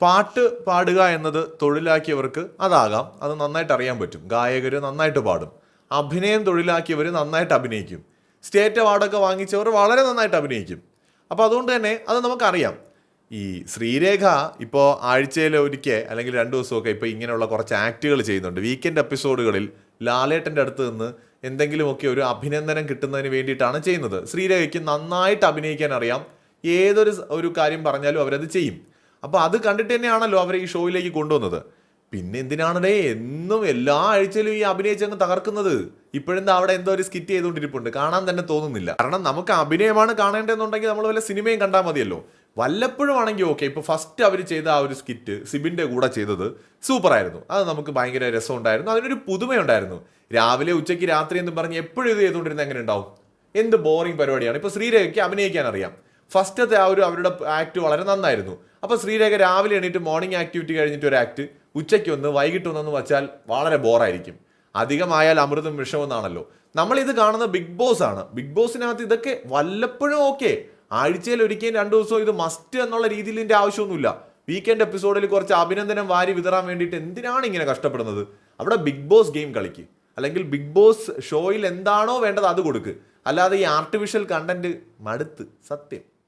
പാട്ട് പാടുക എന്നത് തൊഴിലാക്കിയവർക്ക് അതാകാം. അത് നന്നായിട്ട് അറിയാൻ പറ്റും. ഗായകർ നന്നായിട്ട് പാടും. അഭിനയം തൊഴിലാക്കിയവർ നന്നായിട്ട് അഭിനയിക്കും. സ്റ്റേറ്റ് അവാർഡൊക്കെ വാങ്ങിച്ചവർ വളരെ നന്നായിട്ട് അഭിനയിക്കും. അപ്പോൾ അതുകൊണ്ട് തന്നെ അത് നമുക്കറിയാം. ഈ ശ്രീരേഖ ഇപ്പോൾ ആഴ്ചയിൽ ഒരിക്കൽ അല്ലെങ്കിൽ രണ്ട് ദിവസമൊക്കെ ഇപ്പോൾ ഇങ്ങനെയുള്ള കുറച്ച് ആക്റ്റുകൾ ചെയ്യുന്നുണ്ട്. വീക്കെൻഡ് എപ്പിസോഡുകളിൽ ലാലേട്ടന്റെ അടുത്ത് നിന്ന് എന്തെങ്കിലുമൊക്കെ ഒരു അഭിനന്ദനം കിട്ടുന്നതിന് വേണ്ടിയിട്ടാണ് ചെയ്യുന്നത്. ശ്രീരേഖയ്ക്ക് നന്നായിട്ട് അഭിനയിക്കാൻ അറിയാം. ഏതൊരു ഒരു കാര്യം പറഞ്ഞാലും അവരത് ചെയ്യും. അപ്പോൾ അത് കണ്ടിട്ട് തന്നെയാണല്ലോ അവരെ ഈ ഷോയിലേക്ക് കൊണ്ടുവന്നത്. പിന്നെ എന്തിനാണല്ലേ എന്നും എല്ലാ ആഴ്ചയിലും ഈ അഭിനയിച്ചങ്ങ് തകർക്കുന്നത്? ഇപ്പോഴെന്താ അവിടെ എന്തോ ഒരു സ്കിറ്റ് ചെയ്തുകൊണ്ടിരിപ്പുണ്ട്. കാണാൻ തന്നെ തോന്നുന്നില്ല. കാരണം നമുക്ക് അഭിനയമാണ് കാണേണ്ടതെന്നുണ്ടെങ്കിൽ നമ്മൾ വല്ല സിനിമയും കണ്ടാൽ മതിയല്ലോ. വല്ലപ്പോഴും ആണെങ്കിൽ ഓക്കെ ഇപ്പോൾ ഫസ്റ്റ് അവർ ചെയ്ത ആ ഒരു സ്കിറ്റ് സിബിന്റെ കൂടെ ചെയ്തത് സൂപ്പറായിരുന്നു അത് നമുക്ക് ഭയങ്കര രസമുണ്ടായിരുന്നു. അതിനൊരു പുതുമയുണ്ടായിരുന്നു. രാവിലെ ഉച്ചയ്ക്ക് രാത്രി എന്ന് പറഞ്ഞ് എപ്പോഴും ഇത് ചെയ്തുകൊണ്ടിരുന്ന എങ്ങനെ ഉണ്ടാവും? എന്ത് ബോറിംഗ് പരിപാടിയാണ്. ഇപ്പോൾ ശ്രീരേഖയ്ക്ക് അഭിനയിക്കാൻ അറിയാം. ഫസ്റ്റത്തെ ആ ഒരു അവരുടെ ആക്ട് വളരെ നന്നായിരുന്നു. അപ്പോൾ ശ്രീരേഖ രാവിലെ എണീറ്റ് മോർണിംഗ് ആക്ടിവിറ്റി കഴിഞ്ഞിട്ട് ഒരു ആക്ട് ഉച്ചയ്ക്ക് ഒന്ന് വൈകിട്ട് ഒന്നെന്ന് വെച്ചാൽ വളരെ ബോറായിരിക്കും അധികമായാൽ അമൃതം വിഷമെന്നാണല്ലോ നമ്മൾ ഇത് കാണുന്ന ബിഗ് ബോസ് ആണ്. ബിഗ് ബോസിനകത്ത് ഇതൊക്കെ വല്ലപ്പോഴും ഓക്കെ ആഴ്ചയിൽ ഒരിക്കലും രണ്ടു ദിവസവും ഇത് മസ്റ്റ് എന്നുള്ള രീതിയിൽ ഇതിന്റെ ആവശ്യമൊന്നുമില്ല. വീക്കെൻഡ് എപ്പിസോഡിൽ കുറച്ച് അഭിനന്ദനം വാരി വിതറാൻ വേണ്ടിയിട്ട് എന്തിനാണ് ഇങ്ങനെ കഷ്ടപ്പെടുന്നത്? അവിടെ ബിഗ് ബോസ് ഗെയിം കളിക്ക്. അല്ലെങ്കിൽ ബിഗ് ബോസ് ഷോയിൽ എന്താണോ വേണ്ടത് അത് കൊടുക്ക്. അല്ലാതെ ഈ ആർട്ടിഫിഷ്യൽ കണ്ടന്റ് മടുത്ത്. സത്യം.